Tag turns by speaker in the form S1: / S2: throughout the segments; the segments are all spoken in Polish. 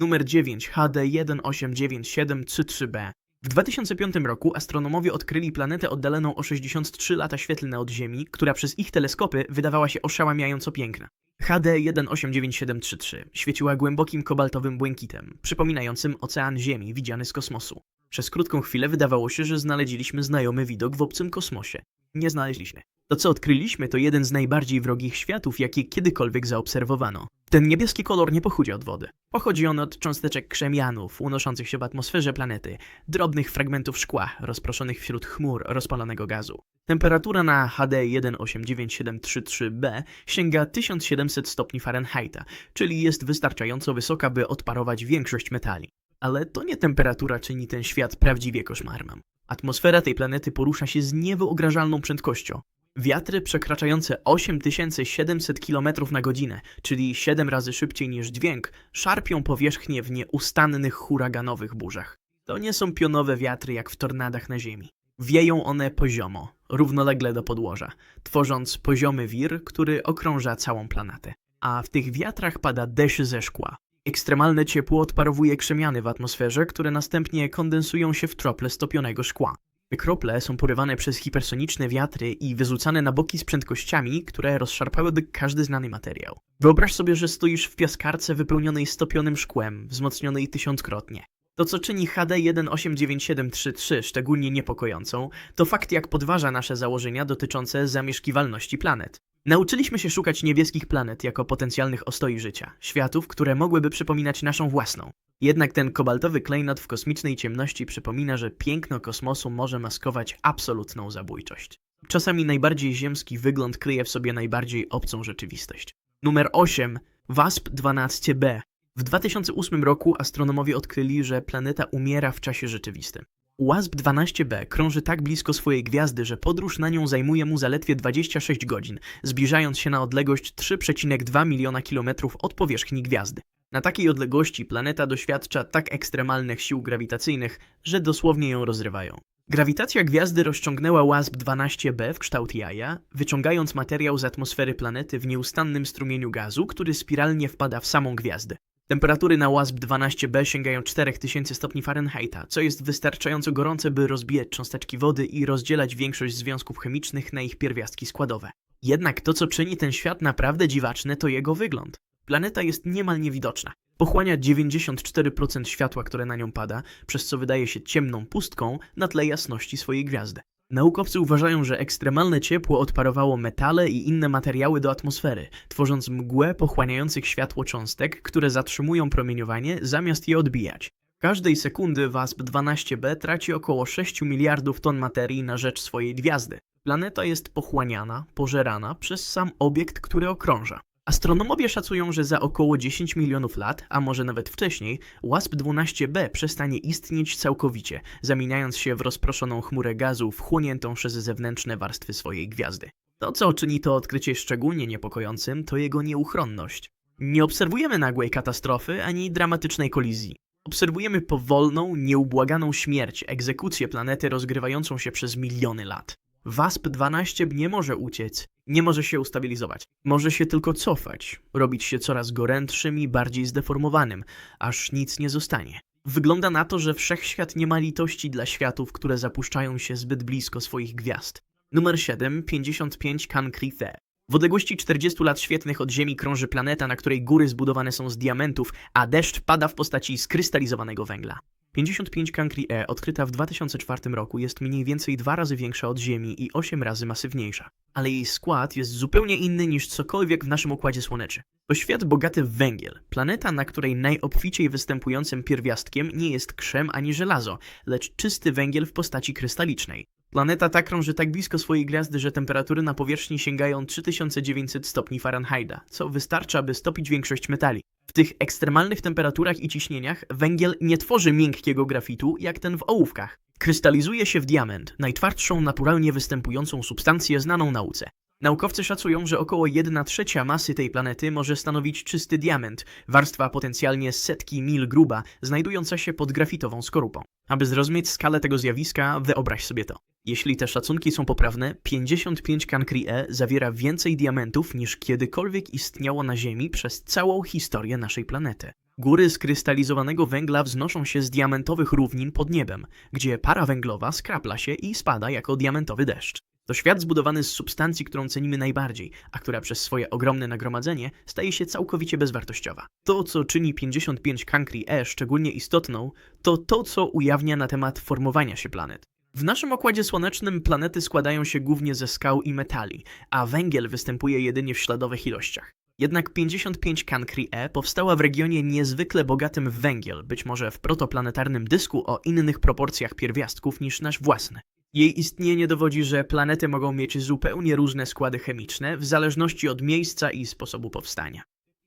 S1: Numer 9 HD189733b. W 2005 roku astronomowie odkryli planetę oddaloną o 63 lata świetlne od Ziemi, która przez ich teleskopy wydawała się oszałamiająco piękna. HD189733 świeciła głębokim kobaltowym błękitem, przypominającym ocean Ziemi widziany z kosmosu. Przez krótką chwilę wydawało się, że znaleźliśmy znajomy widok w obcym kosmosie. Nie znaleźliśmy. To, co odkryliśmy, to jeden z najbardziej wrogich światów, jakie kiedykolwiek zaobserwowano. Ten niebieski kolor nie pochodzi od wody. Pochodzi on od cząsteczek krzemianów unoszących się w atmosferze planety, drobnych fragmentów szkła rozproszonych wśród chmur rozpalonego gazu. Temperatura na HD 189733b sięga 1700 stopni Fahrenheita, czyli jest wystarczająco wysoka, by odparować większość metali. Ale to nie temperatura czyni ten świat prawdziwie koszmarnym. Atmosfera tej planety porusza się z niewyobrażalną prędkością. Wiatry przekraczające 8700 km na godzinę, czyli 7 razy szybciej niż dźwięk, szarpią powierzchnię w nieustannych huraganowych burzach. To nie są pionowe wiatry jak w tornadach na Ziemi. Wieją one poziomo, równolegle do podłoża, tworząc poziomy wir, który okrąża całą planetę. A w tych wiatrach pada deszcz ze szkła. Ekstremalne ciepło odparowuje krzemiany w atmosferze, które następnie kondensują się w trople stopionego szkła. Krople są porywane przez hipersoniczne wiatry i wyrzucane na boki z prędkościami, które rozszarpałyby każdy znany materiał. Wyobraź sobie, że stoisz w piaskarce wypełnionej stopionym szkłem, wzmocnionej tysiąckrotnie. To, co czyni HD 189733 szczególnie niepokojącą, to fakt, jak podważa nasze założenia dotyczące zamieszkiwalności planet. Nauczyliśmy się szukać niebieskich planet jako potencjalnych ostoi życia, światów, które mogłyby przypominać naszą własną. Jednak ten kobaltowy klejnot w kosmicznej ciemności przypomina, że piękno kosmosu może maskować absolutną zabójczość. Czasami najbardziej ziemski wygląd kryje w sobie najbardziej obcą rzeczywistość. Numer 8. WASP-12b. W 2008 roku astronomowie odkryli, że planeta umiera w czasie rzeczywistym. WASP-12b krąży tak blisko swojej gwiazdy, że podróż na nią zajmuje mu zaledwie 26 godzin, zbliżając się na odległość 3,2 miliona kilometrów od powierzchni gwiazdy. Na takiej odległości planeta doświadcza tak ekstremalnych sił grawitacyjnych, że dosłownie ją rozrywają. Grawitacja gwiazdy rozciągnęła WASP-12b w kształt jaja, wyciągając materiał z atmosfery planety w nieustannym strumieniu gazu, który spiralnie wpada w samą gwiazdę. Temperatury na WASP-12b sięgają 4000 stopni Fahrenheita, co jest wystarczająco gorące, by rozbijać cząsteczki wody i rozdzielać większość związków chemicznych na ich pierwiastki składowe. Jednak to, co czyni ten świat naprawdę dziwaczny, to jego wygląd. Planeta jest niemal niewidoczna. Pochłania 94% światła, które na nią pada, przez co wydaje się ciemną pustką na tle jasności swojej gwiazdy. Naukowcy uważają, że ekstremalne ciepło odparowało metale i inne materiały do atmosfery, tworząc mgłę pochłaniających światło cząstek, które zatrzymują promieniowanie zamiast je odbijać. Każdej sekundy WASP-12b traci około 6 miliardów ton materii na rzecz swojej gwiazdy. Planeta jest pochłaniana, pożerana przez sam obiekt, który okrąża. Astronomowie szacują, że za około 10 milionów lat, a może nawet wcześniej, WASP-12b przestanie istnieć całkowicie, zamieniając się w rozproszoną chmurę gazu wchłoniętą przez zewnętrzne warstwy swojej gwiazdy. To, co czyni to odkrycie szczególnie niepokojącym, to jego nieuchronność. Nie obserwujemy nagłej katastrofy ani dramatycznej kolizji. Obserwujemy powolną, nieubłaganą śmierć, egzekucję planety rozgrywającą się przez miliony lat. WASP-12 nie może uciec, nie może się ustabilizować. Może się tylko cofać, robić się coraz gorętszym i bardziej zdeformowanym, aż nic nie zostanie. Wygląda na to, że wszechświat nie ma litości dla światów, które zapuszczają się zbyt blisko swoich gwiazd. Numer 7, 55 Cancrithe. W odległości 40 lat świetnych od Ziemi krąży planeta, na której góry zbudowane są z diamentów, a deszcz pada w postaci skrystalizowanego węgla. 55 Cancri E, odkryta w 2004 roku, jest mniej więcej dwa razy większa od Ziemi i 8 razy masywniejsza. Ale jej skład jest zupełnie inny niż cokolwiek w naszym Układzie Słonecznym. To świat bogaty w węgiel. Planeta, na której najobficiej występującym pierwiastkiem nie jest krzem ani żelazo, lecz czysty węgiel w postaci krystalicznej. Planeta ta krąży tak blisko swojej gwiazdy, że temperatury na powierzchni sięgają 3900 stopni Fahrenheita, co wystarcza, by stopić większość metali. Tych ekstremalnych temperaturach i ciśnieniach węgiel nie tworzy miękkiego grafitu, jak ten w ołówkach. Krystalizuje się w diament, najtwardszą naturalnie występującą substancję znaną nauce. Naukowcy szacują, że około 1 trzecia masy tej planety może stanowić czysty diament, warstwa potencjalnie setki mil gruba, znajdująca się pod grafitową skorupą. Aby zrozumieć skalę tego zjawiska, wyobraź sobie to. Jeśli te szacunki są poprawne, 55 Cancri E zawiera więcej diamentów niż kiedykolwiek istniało na Ziemi przez całą historię naszej planety. Góry skrystalizowanego węgla wznoszą się z diamentowych równin pod niebem, gdzie para węglowa skrapla się i spada jako diamentowy deszcz. To świat zbudowany z substancji, którą cenimy najbardziej, a która przez swoje ogromne nagromadzenie staje się całkowicie bezwartościowa. To, co czyni 55 Cancri E szczególnie istotną, to to, co ujawnia na temat formowania się planet. W naszym Układzie Słonecznym planety składają się głównie ze skał i metali, a węgiel występuje jedynie w śladowych ilościach. Jednak 55 Cancri E powstała w regionie niezwykle bogatym w węgiel, być może w protoplanetarnym dysku o innych proporcjach pierwiastków niż nasz własny. Jej istnienie dowodzi, że planety mogą mieć zupełnie różne składy chemiczne w zależności od miejsca i sposobu powstania.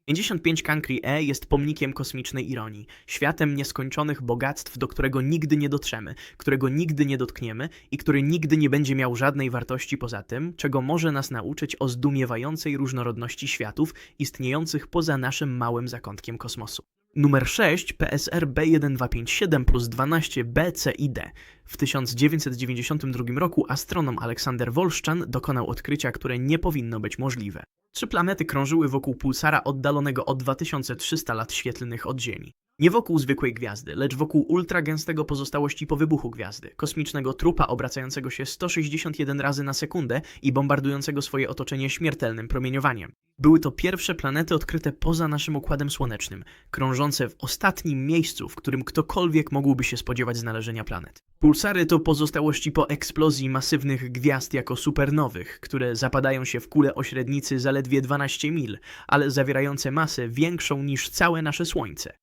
S1: 55 Cancri E jest pomnikiem kosmicznej ironii, światem nieskończonych bogactw, do którego nigdy nie dotrzemy, którego nigdy nie dotkniemy i który nigdy nie będzie miał żadnej wartości poza tym, czego może nas nauczyć o zdumiewającej różnorodności światów istniejących poza naszym małym zakątkiem kosmosu. Numer 6 PSR B1257 plus 12 BCID. W 1992 roku astronom Aleksander Wolszczan dokonał odkrycia, które nie powinno być możliwe. Trzy planety krążyły wokół pulsara oddalonego o 2300 lat świetlnych od Ziemi. Nie wokół zwykłej gwiazdy, lecz wokół ultragęstego pozostałości po wybuchu gwiazdy, kosmicznego trupa obracającego się 161 razy na sekundę i bombardującego swoje otoczenie śmiertelnym promieniowaniem. Były to pierwsze planety odkryte poza naszym układem słonecznym, krążące w ostatnim miejscu, w którym ktokolwiek mógłby się spodziewać znalezienia planet. Pulsary to pozostałości po eksplozji masywnych gwiazd jako supernowych, które zapadają się w kule o średnicy zaledwie 12 mil, ale zawierające masę większą niż całe nasze Słońce.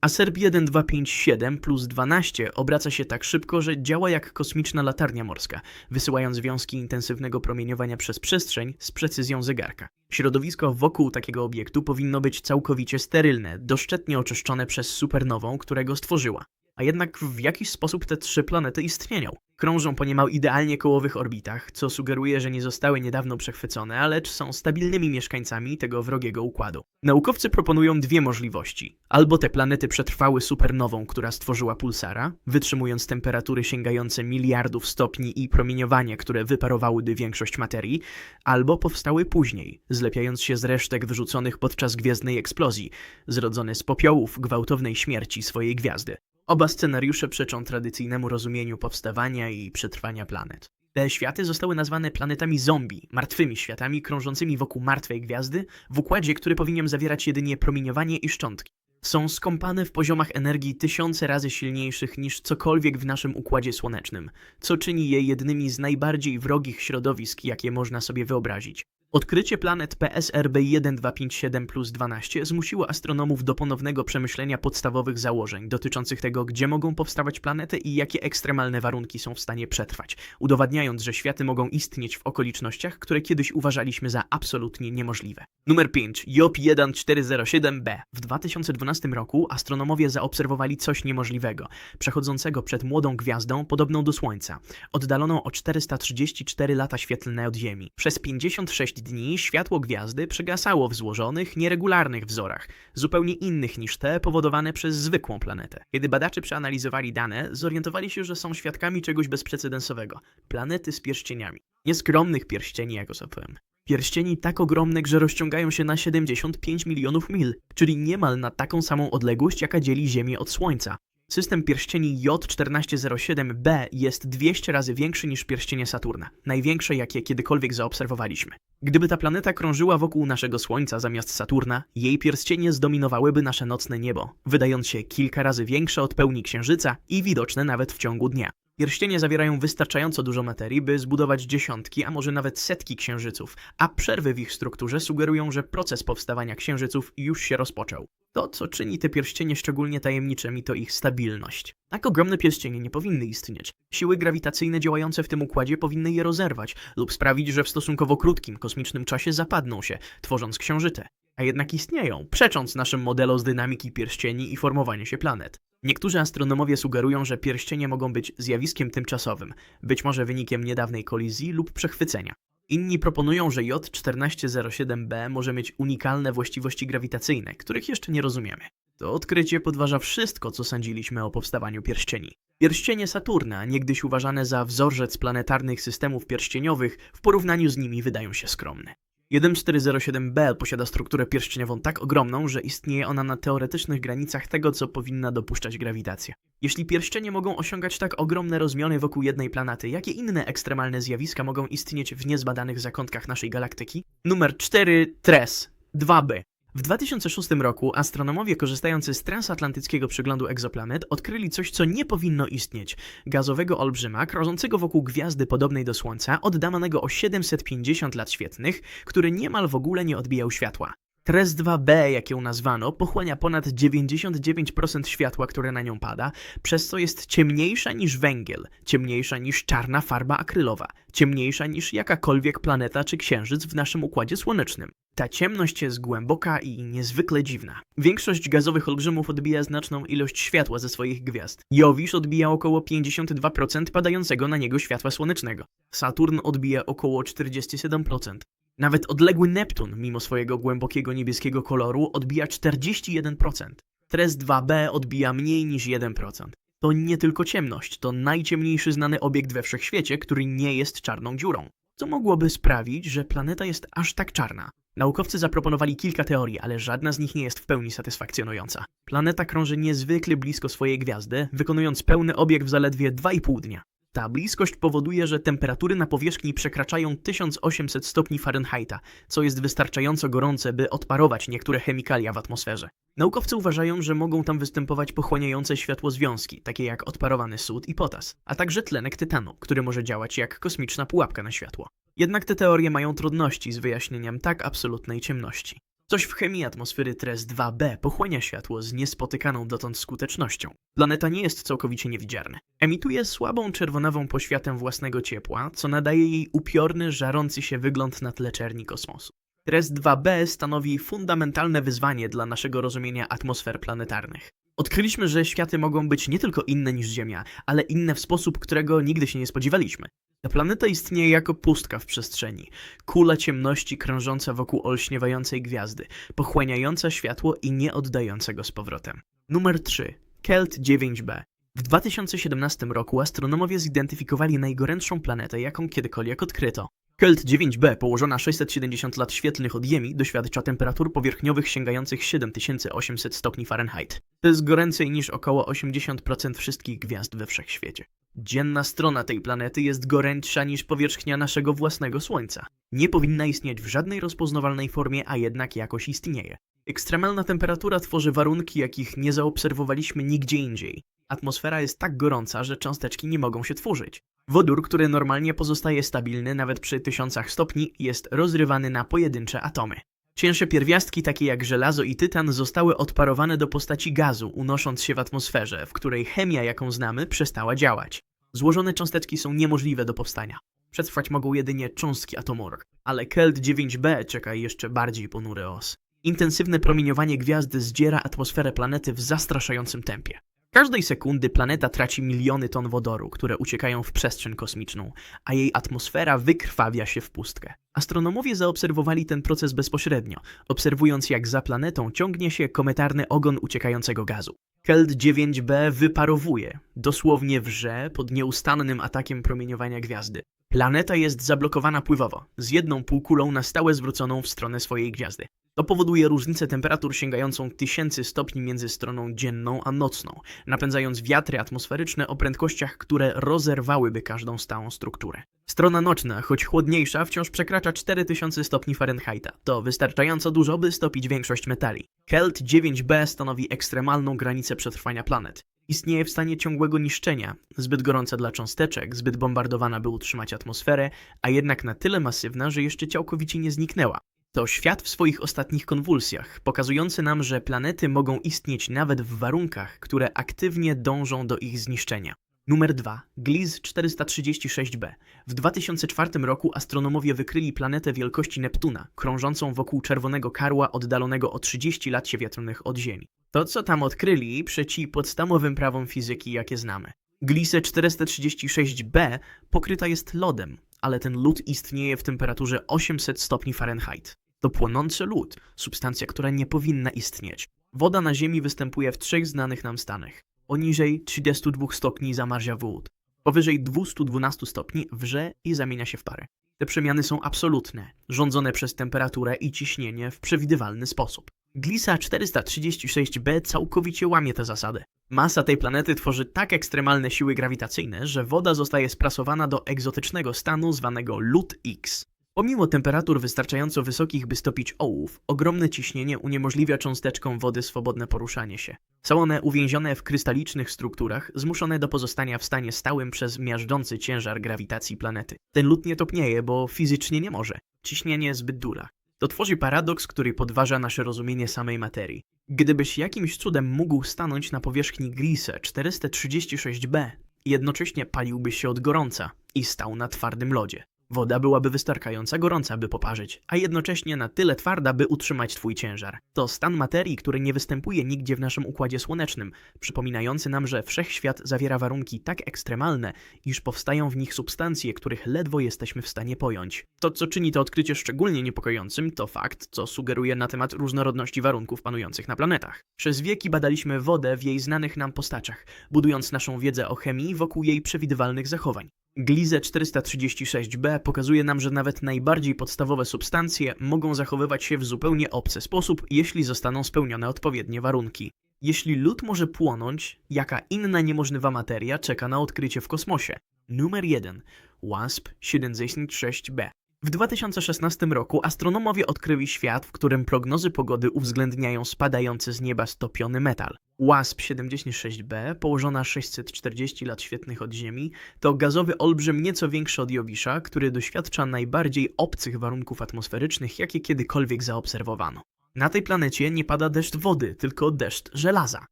S1: A SERP 1257 plus 12 obraca się tak szybko, że działa jak kosmiczna latarnia morska, wysyłając wiązki intensywnego promieniowania przez przestrzeń z precyzją zegarka. Środowisko wokół takiego obiektu powinno być całkowicie sterylne, doszczętnie oczyszczone przez supernową, którego stworzyła. A jednak w jakiś sposób te trzy planety istnieją. Krążą po niemal idealnie kołowych orbitach, co sugeruje, że nie zostały niedawno przechwycone, lecz są stabilnymi mieszkańcami tego wrogiego układu. Naukowcy proponują dwie możliwości. Albo te planety przetrwały supernową, która stworzyła pulsara, wytrzymując temperatury sięgające miliardów stopni i promieniowanie, które wyparowałyby większość materii, albo powstały później, zlepiając się z resztek wyrzuconych podczas gwiezdnej eksplozji, zrodzone z popiołów gwałtownej śmierci swojej gwiazdy. Oba scenariusze przeczą tradycyjnemu rozumieniu powstawania i przetrwania planet. Te światy zostały nazwane planetami zombie, martwymi światami krążącymi wokół martwej gwiazdy, w układzie, który powinien zawierać jedynie promieniowanie i szczątki. Są skąpane w poziomach energii tysiące razy silniejszych niż cokolwiek w naszym układzie słonecznym, co czyni je jednymi z najbardziej wrogich środowisk, jakie można sobie wyobrazić. Odkrycie planet PSRB 1257 plus 12 zmusiło astronomów do ponownego przemyślenia podstawowych założeń dotyczących tego, gdzie mogą powstawać planety i jakie ekstremalne warunki są w stanie przetrwać, udowadniając, że światy mogą istnieć w okolicznościach, które kiedyś uważaliśmy za absolutnie niemożliwe. Numer 5. JOP 1407b. W 2012 roku astronomowie zaobserwowali coś niemożliwego, przechodzącego przed młodą gwiazdą podobną do Słońca, oddaloną o 434 lata świetlne od Ziemi. Przez 56 dni światło gwiazdy przygasało w złożonych, nieregularnych wzorach, zupełnie innych niż te powodowane przez zwykłą planetę. Kiedy badacze przeanalizowali dane, zorientowali się, że są świadkami czegoś bezprecedensowego planety z pierścieniami. Nieskromnych pierścieni, jak osopłem. Pierścieni tak ogromne, że rozciągają się na 75 milionów mil, czyli niemal na taką samą odległość, jaka dzieli Ziemię od Słońca. System pierścieni J1407b jest 200 razy większy niż pierścienie Saturna, największe jakie kiedykolwiek zaobserwowaliśmy. Gdyby ta planeta krążyła wokół naszego Słońca zamiast Saturna, jej pierścienie zdominowałyby nasze nocne niebo, wydając się kilka razy większe od pełni Księżyca i widoczne nawet w ciągu dnia. Pierścienie zawierają wystarczająco dużo materii, by zbudować dziesiątki, a może nawet setki księżyców, a przerwy w ich strukturze sugerują, że proces powstawania księżyców już się rozpoczął. To, co czyni te pierścienie szczególnie tajemniczymi, to ich stabilność. Tak ogromne pierścienie nie powinny istnieć. Siły grawitacyjne działające w tym układzie powinny je rozerwać lub sprawić, że w stosunkowo krótkim kosmicznym czasie zapadną się, tworząc księżyce. A jednak istnieją, przecząc naszym modelom z dynamiki pierścieni i formowania się planet. Niektórzy astronomowie sugerują, że pierścienie mogą być zjawiskiem tymczasowym, być może wynikiem niedawnej kolizji lub przechwycenia. Inni proponują, że J1407b może mieć unikalne właściwości grawitacyjne, których jeszcze nie rozumiemy. To odkrycie podważa wszystko, co sądziliśmy o powstawaniu pierścieni. Pierścienie Saturna, niegdyś uważane za wzorzec planetarnych systemów pierścieniowych, w porównaniu z nimi wydają się skromne. 1407b posiada strukturę pierścieniową tak ogromną, że istnieje ona na teoretycznych granicach tego, co powinna dopuszczać grawitacja. Jeśli pierścienie mogą osiągać tak ogromne rozmiary wokół jednej planety, jakie inne ekstremalne zjawiska mogą istnieć w niezbadanych zakątkach naszej galaktyki? Numer 4 TRES 2b. W 2006 roku astronomowie korzystający z transatlantyckiego przeglądu egzoplanet odkryli coś, co nie powinno istnieć. Gazowego olbrzyma krążącego wokół gwiazdy podobnej do Słońca, oddalonego o 750 lat świetlnych, który niemal w ogóle nie odbijał światła. TRES 2b, jak ją nazwano, pochłania ponad 99% światła, które na nią pada, przez co jest ciemniejsza niż węgiel, ciemniejsza niż czarna farba akrylowa, ciemniejsza niż jakakolwiek planeta czy księżyc w naszym układzie słonecznym. Ta ciemność jest głęboka i niezwykle dziwna. Większość gazowych olbrzymów odbija znaczną ilość światła ze swoich gwiazd. Jowisz odbija około 52% padającego na niego światła słonecznego. Saturn odbija około 47%. Nawet odległy Neptun, mimo swojego głębokiego niebieskiego koloru, odbija 41%. TRES 2b odbija mniej niż 1%. To nie tylko ciemność, to najciemniejszy znany obiekt we wszechświecie, który nie jest czarną dziurą. Co mogłoby sprawić, że planeta jest aż tak czarna? Naukowcy zaproponowali kilka teorii, ale żadna z nich nie jest w pełni satysfakcjonująca. Planeta krąży niezwykle blisko swojej gwiazdy, wykonując pełny obieg w zaledwie 2,5 dnia. Ta bliskość powoduje, że temperatury na powierzchni przekraczają 1800 stopni Fahrenheita, co jest wystarczająco gorące, by odparować niektóre chemikalia w atmosferze. Naukowcy uważają, że mogą tam występować pochłaniające światło związki, takie jak odparowany sód i potas, a także tlenek tytanu, który może działać jak kosmiczna pułapka na światło. Jednak te teorie mają trudności z wyjaśnieniem tak absolutnej ciemności. Coś w chemii atmosfery TRES 2b pochłania światło z niespotykaną dotąd skutecznością. Planeta nie jest całkowicie niewidzialna. Emituje słabą czerwonawą poświatę własnego ciepła, co nadaje jej upiorny, żarący się wygląd na tle czerni kosmosu. TRES 2b stanowi fundamentalne wyzwanie dla naszego rozumienia atmosfer planetarnych. Odkryliśmy, że światy mogą być nie tylko inne niż Ziemia, ale inne w sposób, którego nigdy się nie spodziewaliśmy. Ta planeta istnieje jako pustka w przestrzeni, kula ciemności krążąca wokół olśniewającej gwiazdy, pochłaniająca światło i nie oddająca go z powrotem. Numer 3. Kelt 9b. W 2017 roku astronomowie zidentyfikowali najgorętszą planetę, jaką kiedykolwiek odkryto. Kelt 9b, położona 670 lat świetlnych od Ziemi, doświadcza temperatur powierzchniowych sięgających 7800 stopni Fahrenheit. To jest goręcej niż około 80% wszystkich gwiazd we wszechświecie. Dzienna strona tej planety jest gorętsza niż powierzchnia naszego własnego Słońca. Nie powinna istnieć w żadnej rozpoznawalnej formie, a jednak jakoś istnieje. Ekstremalna temperatura tworzy warunki, jakich nie zaobserwowaliśmy nigdzie indziej. Atmosfera jest tak gorąca, że cząsteczki nie mogą się tworzyć. Wodór, który normalnie pozostaje stabilny nawet przy tysiącach stopni, jest rozrywany na pojedyncze atomy. Cięższe pierwiastki, takie jak żelazo i tytan, zostały odparowane do postaci gazu, unosząc się w atmosferze, w której chemia, jaką znamy, przestała działać. Złożone cząsteczki są niemożliwe do powstania. Przetrwać mogą jedynie cząstki atomowe, ale Kelt 9b czeka jeszcze bardziej ponury os. Intensywne promieniowanie gwiazdy zdziera atmosferę planety w zastraszającym tempie. Każdej sekundy planeta traci miliony ton wodoru, które uciekają w przestrzeń kosmiczną, a jej atmosfera wykrwawia się w pustkę. Astronomowie zaobserwowali ten proces bezpośrednio, obserwując jak za planetą ciągnie się kometarny ogon uciekającego gazu. Kelt 9b wyparowuje, dosłownie wrze pod nieustannym atakiem promieniowania gwiazdy. Planeta jest zablokowana pływowo, z jedną półkulą na stałe zwróconą w stronę swojej gwiazdy. To powoduje różnicę temperatur sięgającą tysięcy stopni między stroną dzienną a nocną, napędzając wiatry atmosferyczne o prędkościach, które rozerwałyby każdą stałą strukturę. Strona nocna, choć chłodniejsza, wciąż przekracza 4000 stopni Fahrenheita. To wystarczająco dużo, by stopić większość metali. Kelt 9b stanowi ekstremalną granicę przetrwania planet. Istnieje w stanie ciągłego niszczenia, zbyt gorąca dla cząsteczek, zbyt bombardowana, by utrzymać atmosferę, a jednak na tyle masywna, że jeszcze całkowicie nie zniknęła. To świat w swoich ostatnich konwulsjach, pokazujący nam, że planety mogą istnieć nawet w warunkach, które aktywnie dążą do ich zniszczenia. Numer 2. Gliss 436b. W 2004 roku astronomowie wykryli planetę wielkości Neptuna, krążącą wokół czerwonego karła oddalonego o 30 lat świetlnych od Ziemi. To, co tam odkryli, przeci podstawowym prawom fizyki, jakie znamy. Gliese 436b pokryta jest lodem, ale ten lód istnieje w temperaturze 800 stopni Fahrenheit. To płonący lód, substancja, która nie powinna istnieć. Woda na Ziemi występuje w trzech znanych nam stanach. Poniżej 32 stopni zamarzia wód. Powyżej 212 stopni wrze i zamienia się w parę. Te przemiany są absolutne, rządzone przez temperaturę i ciśnienie w przewidywalny sposób. Glisa 436b całkowicie łamie tę zasadę. Masa tej planety tworzy tak ekstremalne siły grawitacyjne, że woda zostaje sprasowana do egzotycznego stanu zwanego lód X. Pomimo temperatur wystarczająco wysokich, by stopić ołów, ogromne ciśnienie uniemożliwia cząsteczkom wody swobodne poruszanie się. Są one uwięzione w krystalicznych strukturach, zmuszone do pozostania w stanie stałym przez miażdżący ciężar grawitacji planety. Ten lód nie topnieje, bo fizycznie nie może. Ciśnienie zbyt duża. To tworzy paradoks, który podważa nasze rozumienie samej materii. Gdybyś jakimś cudem mógł stanąć na powierzchni Grise 436b, jednocześnie paliłbyś się od gorąca i stał na twardym lodzie. Woda byłaby wystarczająco gorąca, by poparzyć, a jednocześnie na tyle twarda, by utrzymać twój ciężar. To stan materii, który nie występuje nigdzie w naszym Układzie Słonecznym, przypominający nam, że wszechświat zawiera warunki tak ekstremalne, iż powstają w nich substancje, których ledwo jesteśmy w stanie pojąć. To, co czyni to odkrycie szczególnie niepokojącym, to fakt, co sugeruje na temat różnorodności warunków panujących na planetach. Przez wieki badaliśmy wodę w jej znanych nam postaciach, budując naszą wiedzę o chemii wokół jej przewidywalnych zachowań. Glize 436b pokazuje nam, że nawet najbardziej podstawowe substancje mogą zachowywać się w zupełnie obcy sposób, jeśli zostaną spełnione odpowiednie warunki. Jeśli lód może płonąć, jaka inna niemożliwa materia czeka na odkrycie w kosmosie? Numer 1. WASP 76b. W 2016 roku astronomowie odkryli świat, w którym prognozy pogody uwzględniają spadający z nieba stopiony metal. WASP-76b, położona 640 lat świetnych od Ziemi, to gazowy olbrzym nieco większy od Jowisza, który doświadcza najbardziej obcych warunków atmosferycznych, jakie kiedykolwiek zaobserwowano. Na tej planecie nie pada deszcz wody, tylko deszcz żelaza.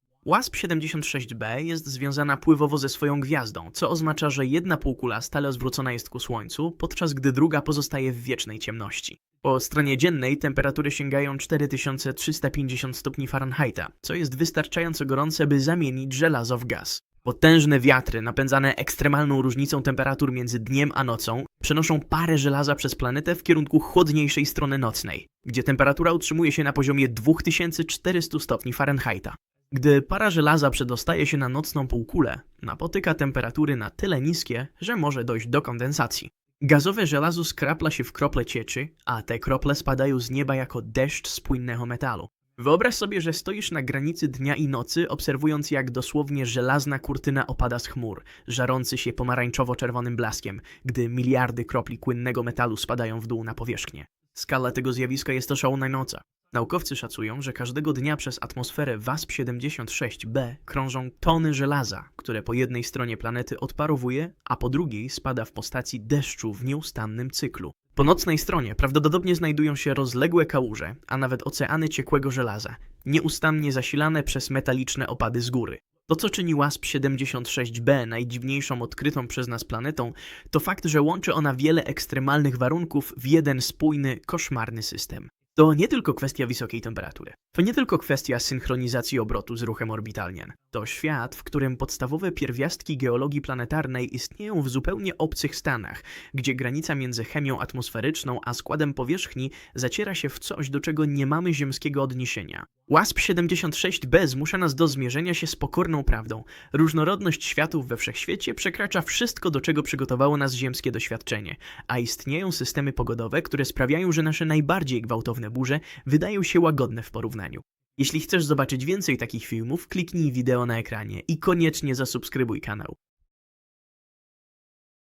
S1: WASP-76b jest związana pływowo ze swoją gwiazdą, co oznacza, że jedna półkula stale zwrócona jest ku Słońcu, podczas gdy druga pozostaje w wiecznej ciemności. Po stronie dziennej temperatury sięgają 4350 stopni Fahrenheita, co jest wystarczająco gorące, by zamienić żelazo w gaz. Potężne wiatry, napędzane ekstremalną różnicą temperatur między dniem a nocą, przenoszą parę żelaza przez planetę w kierunku chłodniejszej strony nocnej, gdzie temperatura utrzymuje się na poziomie 2400 stopni Fahrenheita. Gdy para żelaza przedostaje się na nocną półkulę, napotyka temperatury na tyle niskie, że może dojść do kondensacji. Gazowe żelazo skrapla się w krople cieczy, a te krople spadają z nieba jako deszcz z płynnego metalu. Wyobraź sobie, że stoisz na granicy dnia i nocy, obserwując jak dosłownie żelazna kurtyna opada z chmur, żarący się pomarańczowo-czerwonym blaskiem, gdy miliardy kropli płynnego metalu spadają w dół na powierzchnię. Skala tego zjawiska jest oszałamiająca. Naukowcy szacują, że każdego dnia przez atmosferę WASP-76b krążą tony żelaza, które po jednej stronie planety odparowuje, a po drugiej spada w postaci deszczu w nieustannym cyklu. Po nocnej stronie prawdopodobnie znajdują się rozległe kałuże, a nawet oceany ciekłego żelaza, nieustannie zasilane przez metaliczne opady z góry. To, co czyni WASP-76b najdziwniejszą odkrytą przez nas planetą, to fakt, że łączy ona wiele ekstremalnych warunków w jeden spójny, koszmarny system. To nie tylko kwestia wysokiej temperatury. To nie tylko kwestia synchronizacji obrotu z ruchem orbitalnym. To świat, w którym podstawowe pierwiastki geologii planetarnej istnieją w zupełnie obcych stanach, gdzie granica między chemią atmosferyczną a składem powierzchni zaciera się w coś, do czego nie mamy ziemskiego odniesienia. WASP-76b zmusza nas do zmierzenia się z pokorną prawdą. Różnorodność światów we wszechświecie przekracza wszystko, do czego przygotowało nas ziemskie doświadczenie, a istnieją systemy pogodowe, które sprawiają, że nasze najbardziej gwałtowne burze wydają się łagodne w porównaniu. Jeśli chcesz zobaczyć więcej takich filmów, kliknij wideo na ekranie i koniecznie zasubskrybuj kanał.